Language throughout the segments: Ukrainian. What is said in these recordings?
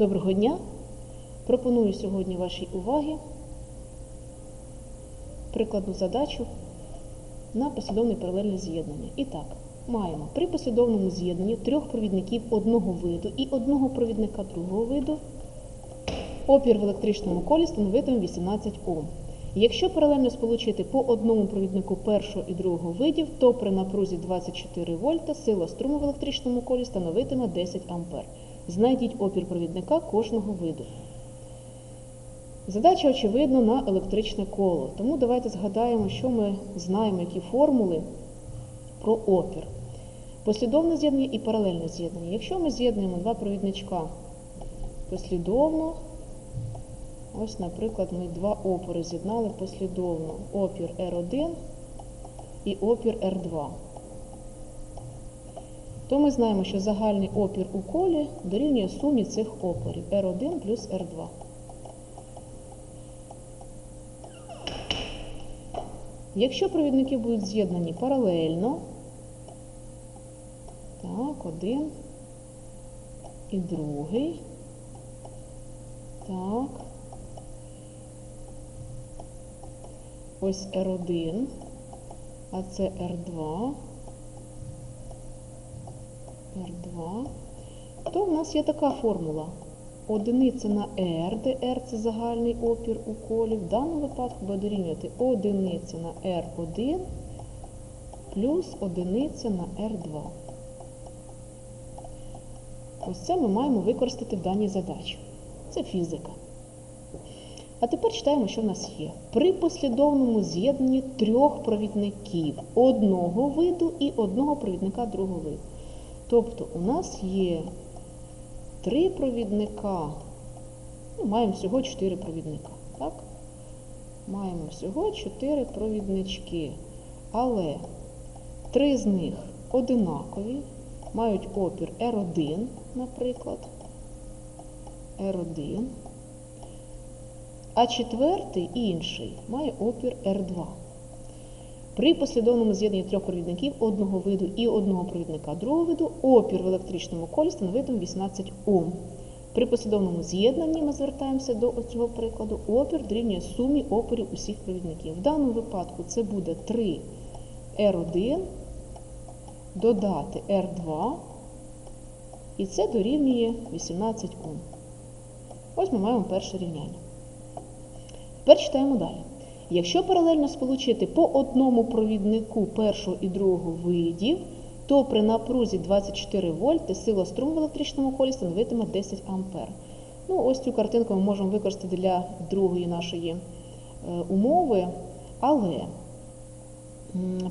Доброго дня! Пропоную сьогодні вашій увазі прикладну задачу на послідовне паралельне з'єднання. І так, маємо при послідовному з'єднанні трьох провідників одного виду і одного провідника другого виду опір в електричному колі становитиме 18 Ом. Якщо паралельно сполучити по одному провіднику першого і другого видів, то при напрузі 24 вольта сила струму в електричному колі становитиме 10 ампер. Знайдіть опір провідника кожного виду. Задача, очевидно, на електричне коло. Тому давайте згадаємо, що ми знаємо, які формули про опір. Послідовне з'єднання і паралельне з'єднання. Якщо ми з'єднуємо два провідничка послідовно, ось, наприклад, ми два опори з'єднали послідовно. Опір R1 і опір R2 то ми знаємо, що загальний опір у колі дорівнює сумі цих опорів R1 плюс R2. Якщо провідники будуть з'єднані паралельно, так, один і другий, так, ось R1, а це R2. R2, то в нас є така формула. Одиниця на R, де це загальний опір у колі. В даному випадку буде дорівнювати одиниця на R1 плюс одиниця на R2. Ось це ми маємо використати в даній задачі. Це фізика. А тепер читаємо, що в нас є. При послідовному з'єднанні трьох провідників одного виду і одного провідника другого виду. Тобто у нас є три провідника, ну, маємо всього чотири провідника. так? Маємо всього чотири провіднички. Але три з них одинакові, мають опір R1, наприклад. R1. А четвертий інший має опір R2. При послідовному з'єднанні трьох провідників одного виду і одного провідника другого виду опір в електричному колі становитиме 18 Ом. При послідовному з'єднанні ми звертаємося до цього прикладу, опір дорівнює сумі опорів усіх провідників. В даному випадку це буде 3 R1 додати R2, і це дорівнює 18 Ом. Ось ми маємо перше рівняння. Тепер читаємо далі. Якщо паралельно сполучити по одному провіднику першого і другого видів, то при напрузі 24 вольти сила струму в електричному колі становитиме 10 ампер. Ну, ось цю картинку ми можемо використати для другої нашої е, умови, але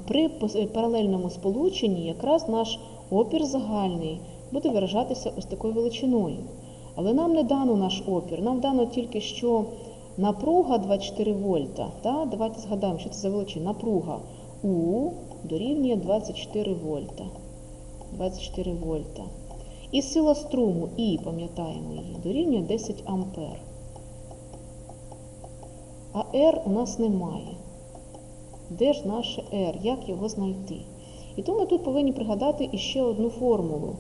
при паралельному сполученні якраз наш опір загальний буде виражатися ось такою величиною. Але нам не дано наш опір, нам дано тільки що. Напруга 24 вольта. Та? Давайте згадаємо, що це за величина. Напруга У дорівнює 24 вольта. 24 вольта. І сила струму І, пам'ятаємо її, дорівнює 10 ампер. А R у нас немає. Де ж наше R? Як його знайти? І тому ми тут повинні пригадати іще одну формулу.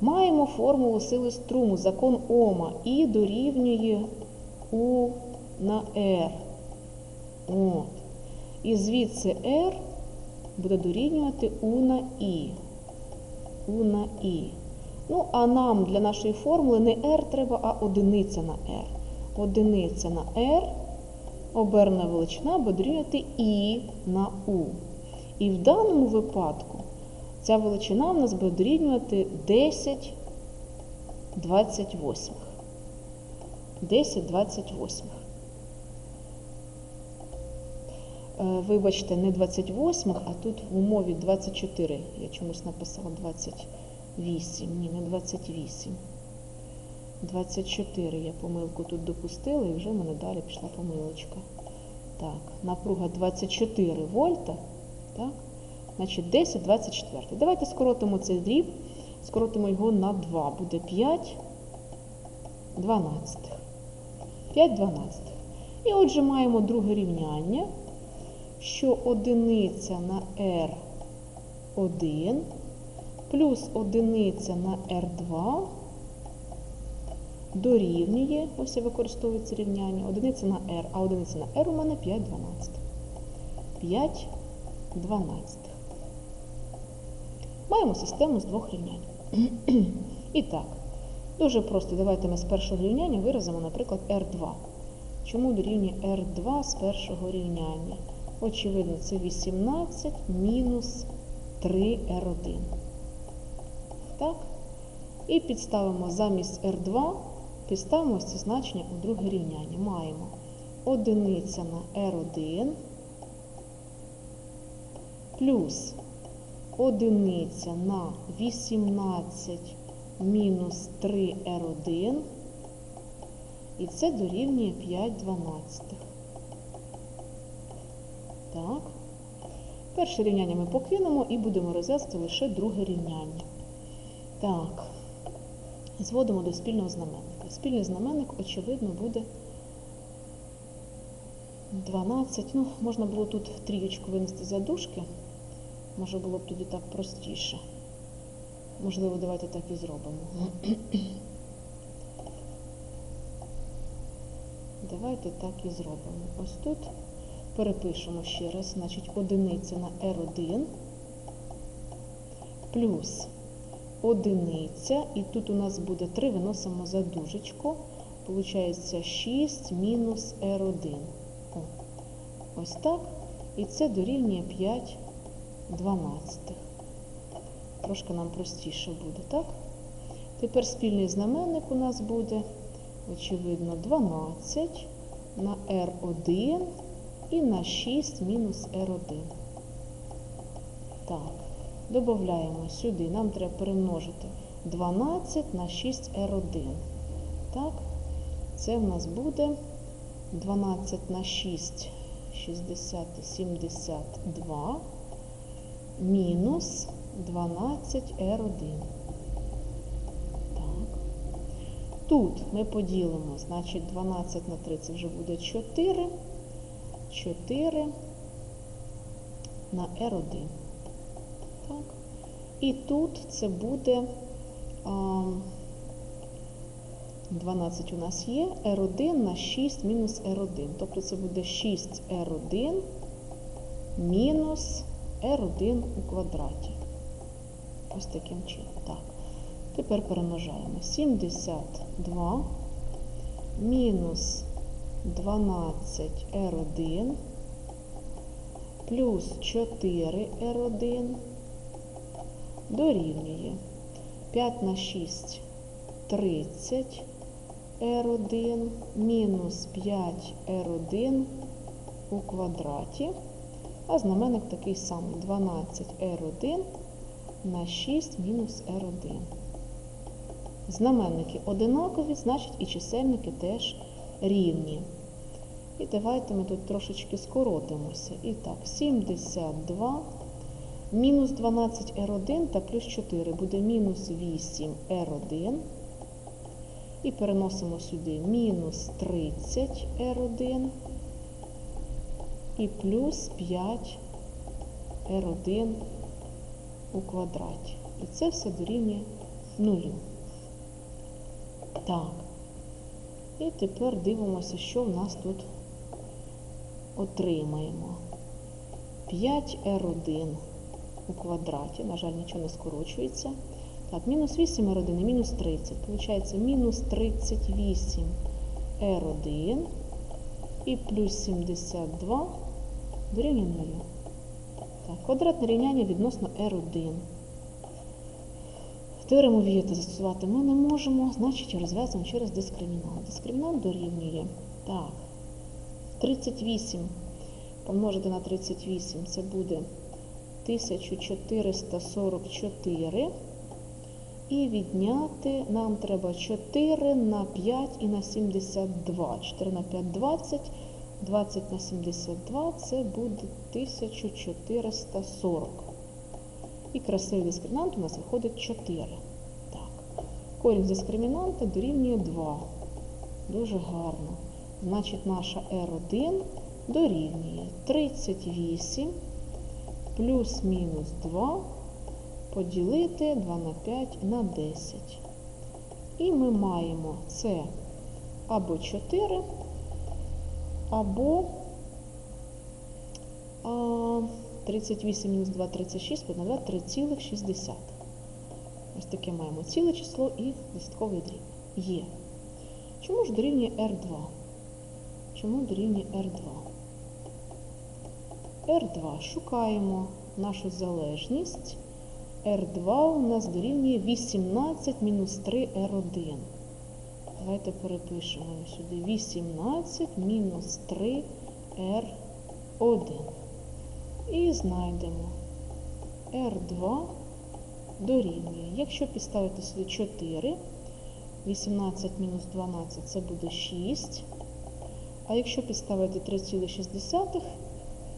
Маємо формулу сили струму, закон Ома, І дорівнює У на R. От. І звідси R буде дорівнювати У на І. У на І. Ну, а нам для нашої формули не R треба, а одиниця на R. Одиниця на R, оберна величина буде дорівнювати І на У. І в даному випадку Ця величина в нас буде дорівнювати 10 28. 10 28. Вибачте, не 28, а тут в умові 24. Я чомусь написала 28. Ні, не 28. 24 я помилку тут допустила і вже в мене далі пішла помилочка. Так, напруга 24 вольта. Так. Значить, 10, 24. Давайте скоротимо цей дріб, скоротимо його на 2. Буде 5 12. 5 12. І отже, маємо друге рівняння, що одиниця на R1 плюс одиниця на R2 дорівнює, ось я використовую це рівняння, одиниця на r, а одиниця на r у мене 5 дванадцятих. 5 дванадцятих. Маємо систему з двох рівнянь. І так, дуже просто. Давайте ми з першого рівняння виразимо, наприклад, r2. Чому дорівнює r2 з першого рівняння? Очевидно, це 18 мінус 3r1. Так? І підставимо замість r2, підставимо це значення у друге рівняння. Маємо одиниця на r1 плюс одиниця на 18 мінус 3r1. І це дорівнює 5 дванадцятих. Так. Перше рівняння ми покинемо і будемо розв'язувати лише друге рівняння. Так, зводимо до спільного знаменника. Спільний знаменник, очевидно, буде 12. Ну, можна було тут трієчку винести за дужки. Може було б тоді так простіше. Можливо, давайте так і зробимо. Давайте так і зробимо. Ось тут перепишемо ще раз, значить, одиниця на R1 плюс одиниця, і тут у нас буде 3, виносимо за дужечку. Получається 6 мінус R1. О, ось так. І це дорівнює 5 дванадцятих. Трошки нам простіше буде, так? Тепер спільний знаменник у нас буде, очевидно, 12 на R1 і на 6 мінус R1. Так, додаємо сюди. Нам треба перемножити 12 на 6R1. Так, це в нас буде 12 на 6, 60, 72 мінус 12R1. Так. Тут ми поділимо, значить, 12 на 3 це вже буде 4. 4 на R1. Так. І тут це буде а, 12 у нас є, R1 на 6 мінус R1. Тобто це буде 6R1 мінус R1 у квадраті. Ось таким чином. Так. Тепер перемножаємо 72 мінус 12R1 плюс 4R1 дорівнює 5 на 6 30 R1 мінус 5R1 у квадраті. А знаменник такий самий 12R1 на 6 мінус R1. Знаменники одинакові, значить і чисельники теж рівні. І давайте ми тут трошечки скоротимося. І так, 72 мінус 12R1 та плюс 4 буде мінус 8R1. І переносимо сюди мінус 30R1 і плюс 5R1 у квадраті. І це все дорівнює нулю. Так. І тепер дивимося, що в нас тут отримаємо. 5R1 у квадраті, на жаль, нічого не скорочується. Так, мінус 8 R1 і мінус 30. Получається мінус 38 R1 і плюс 72 дорівнює 0. Так, квадратне рівняння відносно R1. Теорему Вієта застосувати ми не можемо, значить розв'язуємо через дискримінант. Дискримінант дорівнює. Так, 38 помножити на 38 це буде 1444. І відняти нам треба 4 на 5 і на 72. 4 на 5 20. 20 на 72 це буде 1440. І красивий дискримінант у нас виходить 4. Так. Корінь дискримінанта дорівнює 2. Дуже гарно. Значить, наша R1 дорівнює 38 плюс-мінус 2 поділити 2 на 5 на 10. І ми маємо це або 4, або 38 мінус 2, 36, на 2, 3,6. Ось таке маємо ціле число і десятковий дріб. Є. Чому ж дорівнює R2? Чому дорівнює R2? R2 шукаємо нашу залежність. R2 у нас дорівнює 18 мінус 3 R1. Давайте перепишемо сюди 18 мінус 3 R1. І знайдемо R2 дорівнює. Якщо підставити сюди 4, 18 мінус 12 це буде 6. А якщо підставити 3,6,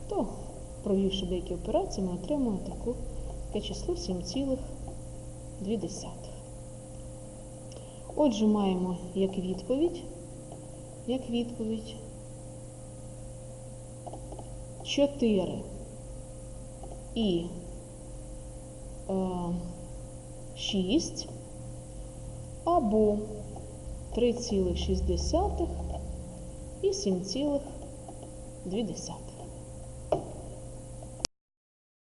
то, провівши деякі операції, ми отримаємо таке число 7,2. Отже, маємо як відповідь, як відповідь 4 і е, 6 або 3,6 і 7,2.